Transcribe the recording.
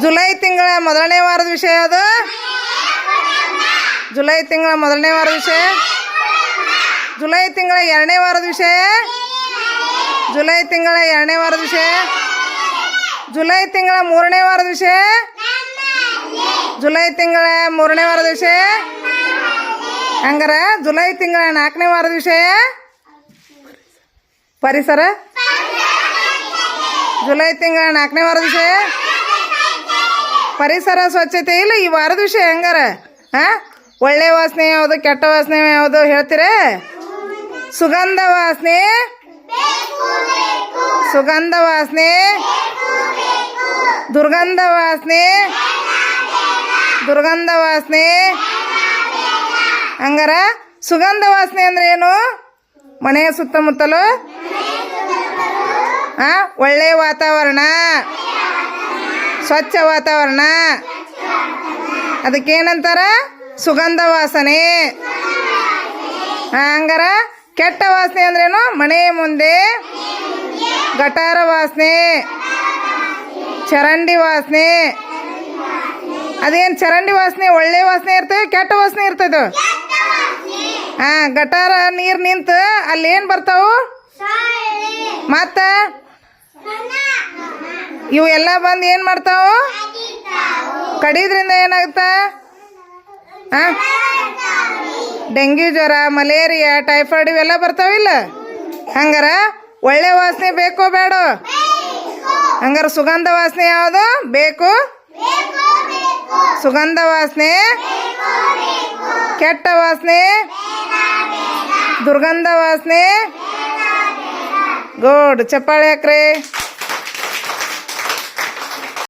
July ತಿಂಗಳ ಮೊದಲನೇ ವಾರದ ವಿಷಯ ಅದು. ಜುಲೈ ತಿಂಗಳ ಮೊದಲನೇ ವಾರದ ವಿಷಯ. ಜುಲೈ ತಿಂಗಳ ಎರಡನೇ ವಾರದ ವಿಷಯ. ಜುಲೈ ತಿಂಗಳ ಎರಡನೇ ವಾರದ ವಿಷಯ. ಜುಲೈ ತಿಂಗಳ ಮೂರನೇ ವಾರದ ವಿಷಯ. ಜುಲೈ ತಿಂಗಳ ಮೂರನೇ ವಾರದ ವಿಷಯ. ಹಂಗಾರ ಜುಲೈ ತಿಂಗಳ ನಾಲ್ಕನೇ ವಾರದ ವಿಷಯ. ಪರಿಸರ. ಜುಲೈ ತಿಂಗಳ ನಾಲ್ಕನೇ ವಾರದ ವಿಷಯ. ಪರಿಸರ ಸ್ವಚ್ಛತೆ ಇಲ್ಲ, ಈ ವಾರದ ವಿಷಯ ಹೆಂಗಾರ? ಹಾ ಒಳ್ಳೆ ವಾಸನೆ ಯಾವುದು, ಕೆಟ್ಟ ವಾಸನೆ ಯಾವುದು ಹೇಳ್ತೀರಾ? ಸುಗಂಧ ವಾಸನೆ? ಸುಗಂಧ ವಾಸನೆ? ದುರ್ಗಂಧ ವಾಸನೆ? ದುರ್ಗಂಧ ವಾಸನೆ? ಹಂಗಾರ, ಸುಗಂಧ ವಾಸನೆ ಅಂದ್ರೆ ಏನು? ಮನೆಯ ಸುತ್ತಮುತ್ತಲು? ಹಾಂ ಒಳ್ಳೆಯ ವಾತಾವರಣ? ಸ್ವಚ್ಛ ವಾತಾವರಣ. ಅದಕ್ಕೇನಂತಾರ? ಸುಗಂಧ ವಾಸನೆ. ಹಂಗಾರ ಕೆಟ್ಟ ವಾಸನೆ ಅಂದ್ರೇನು? ಮನೆ ಮುಂದೆ ಗಟಾರ ವಾಸನೆ. ಚರಂಡಿ ವಾಸನೆ. ಅದೇನು ಚರಂಡಿ ವಾಸನೆ? ಒಳ್ಳೆ ವಾಸನೆ ಇರ್ತದೆ ಕೆಟ್ಟ ವಾಸನೆ ಇರ್ತದೆ? ಹಾ ಗಟಾರ ನೀರು ನಿಂತು ಅಲ್ಲಿ ಏನು ಬರ್ತಾವು ಮತ್ತ? ಇವು ಎಲ್ಲ ಬಂದು ಏನು ಮಾಡ್ತಾವು? ಕಡಿದ್ರಿಂದ ಏನಾಗುತ್ತೆ ಹಾಂ ಡೆಂಗ್ಯೂ ಜ್ವರ, ಮಲೇರಿಯಾ, ಟೈಫಾಯ್ಡ್ ಇವೆಲ್ಲ ಬರ್ತಾವಿಲ್ಲ ಹಂಗಾರ ಒಳ್ಳೆ ವಾಸನೆ ಬೇಕೋ ಬೇಡ? ಹಂಗಾರ ಸುಗಂಧ ವಾಸನೆ ಯಾವುದು? ಬೇಕು? ಸುಗಂಧ ವಾಸನೆ? ಕೆಟ್ಟ ವಾಸನೆ? ದುರ್ಗಂಧ ವಾಸನೆ? ಗೋಡ್, ಚಪ್ಪಾಳೆ ಹಾಕ್ರಿ.